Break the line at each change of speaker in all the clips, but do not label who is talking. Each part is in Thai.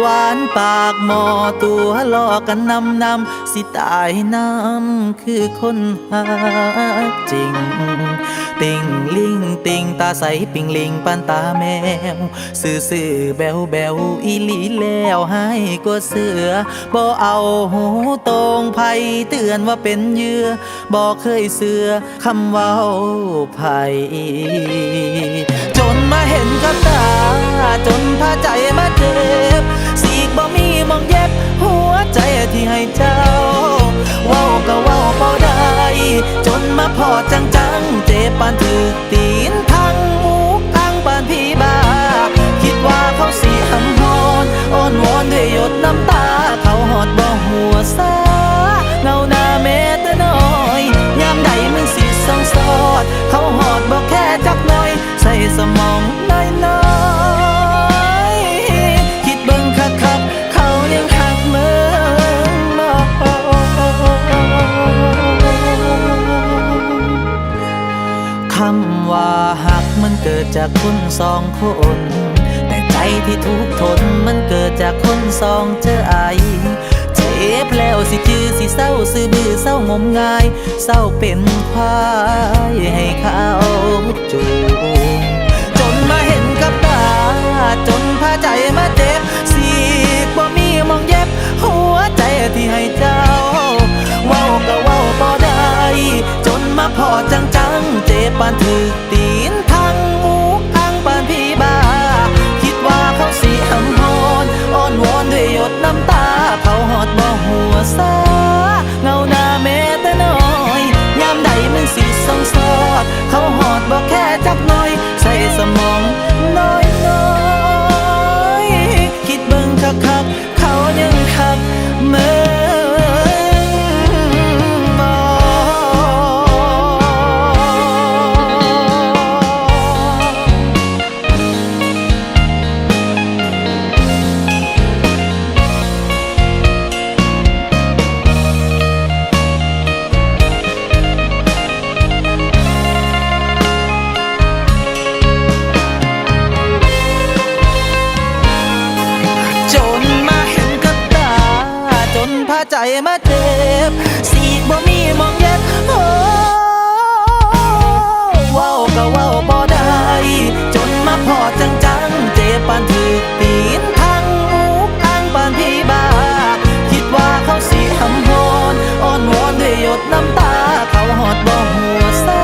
หวานปากหมอตัวลอกันนำนำสิตายน้ำคือคนหักจริง ติงลิงติงตาใสปิงลิงปานตาแมว ซื่อซื่อแบวแบวอีหลีแล้วให้กวเสือบ่เอาหูตรงไผเตือนว่าเป็นเยื่อบ่เคยเสือคำเว้าไผจนมาเห็นกับตาจนพาใจมาเจ็บ มองเย็บหัวใจที่ให้เจ้า เว้าก็เว้าบ่ได้ จนมาพอจังจังๆเจ็บปานถือตี มันเกิดจากคนสองคน แต่ใจที่ทุกทนมันเกิดจากคนสองเจอไอเจ็บแล้วสิจือสิเศร้าซื้อบือเศร้างมงาย เศร้าเป็นควายให้เขาจูงจนมาเห็นกับตา จนพาใจมาเจ็บสีกบ่มีมองเย็บ หัวใจที่ให้เจ้า เว้าก็เว้าบ่ได้ จนมาพอจังจังๆเจ็ ใจมาเจ็บสีกบ่มีมองเย็บโอ้เว้าก็เว้าบ่ได้ จนมาพอจังจังๆเจ็บปานถึกตีนทั้งมุกทั้งปานพี่บา คิดว่าเขาสิหำฮอนอ้อนวอนด้วยหยดน้ำตา เขาหอดบ่หัวซา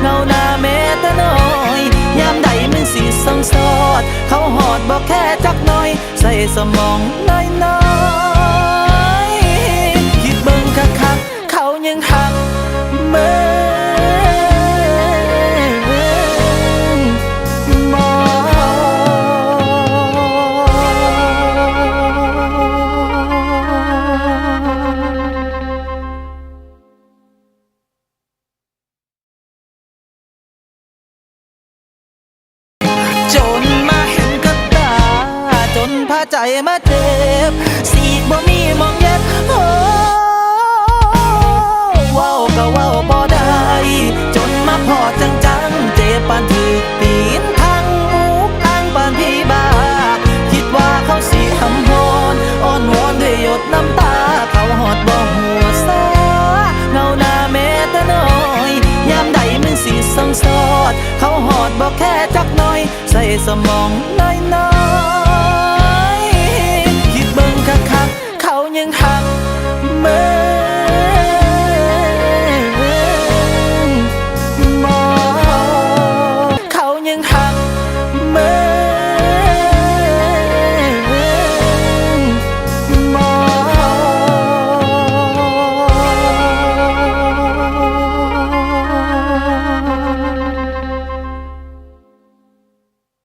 เงาหน้าแม้แต่น้อย ยามใดมึงสิส่องสอด เขาหอดบอกแค่จักหน่อย ใส่สมองน้ จนมาเห็นกับตา จนพาใจมาเจ็บสีกบ่มีมองเย็บโอ้ว้าก็ว้าบ่ได้ จนมาพอจังจังๆเจ็บปานถึกตีนทั้งมุกทั้งปานพี่บา คิดว่าเขาสิหำฮอนอ้อนวอนด้วยหยดน้ำตา เขาหอดบ่หัวซาเงาหน้าแม้แต่น้อย ยามใดมึงสิส่องสอด เขาหอดบอกแค่ ใส่สมองน้อยน้อ